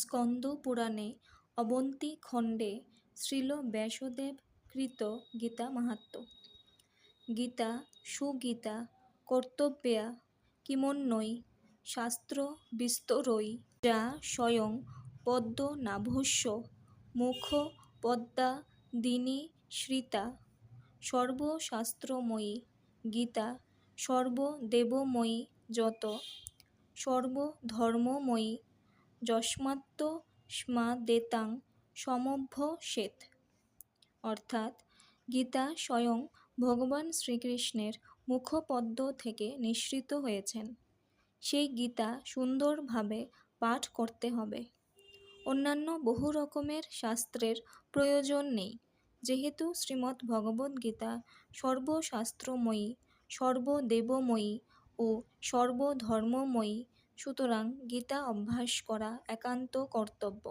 স্কন্দ পুরাণে অবন্তী খণ্ডে শ্রীল ব্যাসদেব কৃত গীতা মাহাত্ম্য গীতা, সুগীতা, কর্তব্যা কিমন্যৈ শাস্ত্র বিস্তরৈ যা স্বয়ং পদ্মনাভস্য মুখ পদ্মাদিনিসৃতা সর্বশাস্ত্রময়ী গীতা, সর্বদেবময়ী যত, সর্বধর্মময়ী যস্মাত্তস্মাদেতাং সমভ্যসেৎ অর্থাৎ গীতা স্বয়ং ভগবান শ্রীকৃষ্ণের মুখপদ্ম থেকে নিঃসৃত হয়েছেন। সেই গীতা সুন্দরভাবে পাঠ করতে হবে। অন্যান্য বহু রকমের শাস্ত্রের প্রয়োজন নেই। যেহেতু শ্রীমদ্ভগবদ্গীতা সর্বশাস্ত্রময়ী, সর্বদেবময়ী ও সর্বধর্মময়ী সুতরাং গীতা অভ্যাস করা একান্ত কর্তব্য।